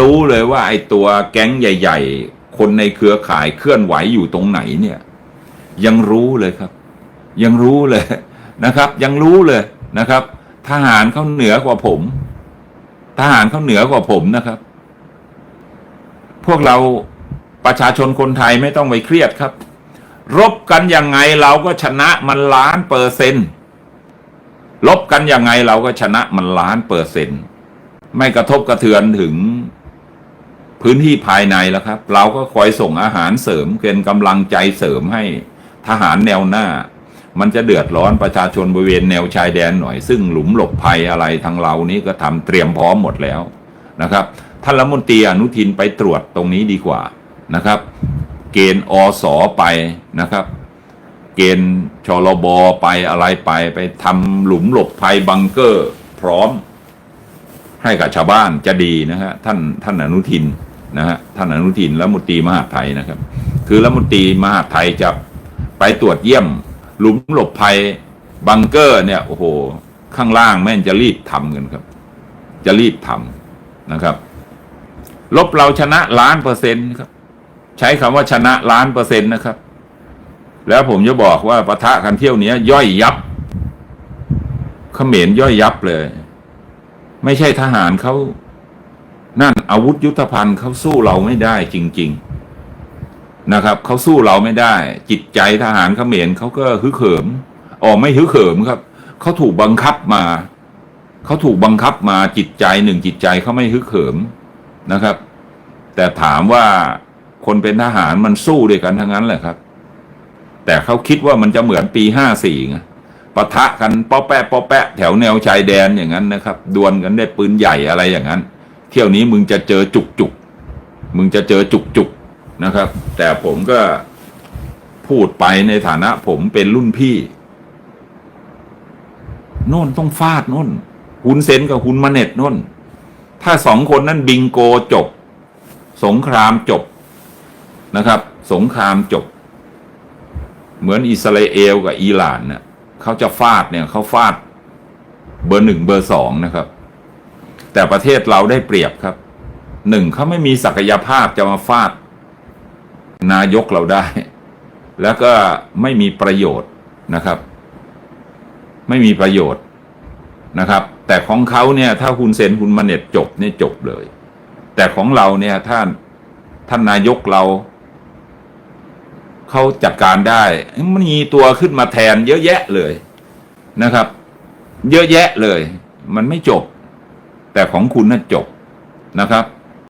รู้เลยว่าไอ้ตัวแก๊งใหญ่ ๆ คนในเครือข่ายเคลื่อนไหวอยู่ตรงไหนเนี่ย ยังรู้เลยครับ ยังรู้เลยนะครับ ยังรู้เลยนะครับ ทหารเขาเหนือกว่าผม ทหารเขาเหนือกว่าผมนะครับ พวกเราประชาชนคนไทยไม่ต้องไปเครียดครับ รบกันยังไงเราก็ชนะมันล้านเปอร์เซ็นต์รบกันยังไงเราก็ชนะมันล้านเปอร์เซ็นต์ไม่กระทบกระเทือนถึง พื้นที่ภายในแล้วครับ เราก็คอยส่งอาหารเสริมเป็นกำลังใจเสริมให้ทหารแนวหน้า มันจะเดือดร้อนประชาชนบริเวณแนวชายแดนหน่อย ซึ่งหลุมหลบภัยอะไรทางเรานี้ก็ทำเตรียมพร้อมหมดแล้วนะครับท่านรัฐมนตรีอนุทินไปตรวจตรงนี้ดีกว่านะครับ เกณฑ์อสอไปนะครับ เกณฑ์ชลบไปอะไรไปไปทำหลุมหลบภัยบังเกอร์ พร้อมให้กับชาวบ้านจะดีนะฮะท่านท่านอนุทิน นะฮะท่านอนุทินและมุตรีมหาไทยนะครับ คือรัฐมนตรีมหาไทยจะไปตรวจเยี่ยมหลุมหลบภัยบังเกอร์เนี่ยโอ้โห ข้างล่างแม่งจะรีบทำกันครับ จะรีบทำนะครับ ลบเราชนะล้านเปอร์เซ็นต์ครับ ใช้คำว่าชนะล้านเปอร์เซ็นต์นะครับ แล้วผมจะบอกว่าปะทะกันเที่ยวเนี้ยย่อยยับเขมรย่อยยับเลย ไม่ใช่ทหารเขา อาวุธยุทธภัณฑ์เขาสู้เราไม่ได้จริง ๆนะครับเขาสู้เราไม่ได้ จิตใจทหารเขมรเขาก็ฮึกเหิมอ๋อไม่ฮึกเหิมครับเขาถูกบังคับมาเขาถูกบังคับมาจิตใจหนึ่งจิตใจเขาไม่ฮึกเหิมนะครับ แต่ถามว่าคนเป็นทหารมันสู้ด้วยกันทั้งนั้นแหละครับ แต่เขาคิดว่ามันจะเหมือนปีห้าสี่ไงปะทะกันป๊อแปะป๊อแปะแถวแนวชายแดนอย่างนั้นนะครับ ดวลกันได้วยปืนใหญ่อะไรอย่างนั้น เที่ยวนี้มึงจะเจอจุกจุกมึงจะเจอจุกจุกนะครับ แต่ผมก็พูดไปในฐานะผมเป็นรุ่นพี่โน่นต้องฟาดโน่นหุนเซนกับหุนมาเน็ตโน่น ถ้าสองคนนั้นบิงโกจบ สงครามจบนะครับ สงครามจบ เหมือนอิสราเอลกับอิหร่านเนี่ยเขาจะฟาดเนี่ยเขาฟาดเบอร์หนึ่งเบอร์สองนะครับ แต่ประเทศเราได้เปรียบครับหนึ่งเขาไม่มีศักยภาพจะมาฟาด นายกเราได้ แล้วก็ไม่มีประโยชน์นะครับ ไม่มีประโยชน์นะครับ แต่ของเขาเนี่ย ถ้าคุณเซ็นคุณมาเน็ตจบเนี่ยจบเลย แต่ของเราเนี่ยท่านท่านนายกเราเขาจัดการได้ มันมีตัวขึ้นมาแทนเยอะแยะเลยนะครับ เยอะแยะเลย มันไม่จบ แต่ของคุณน่ะจบนะครับ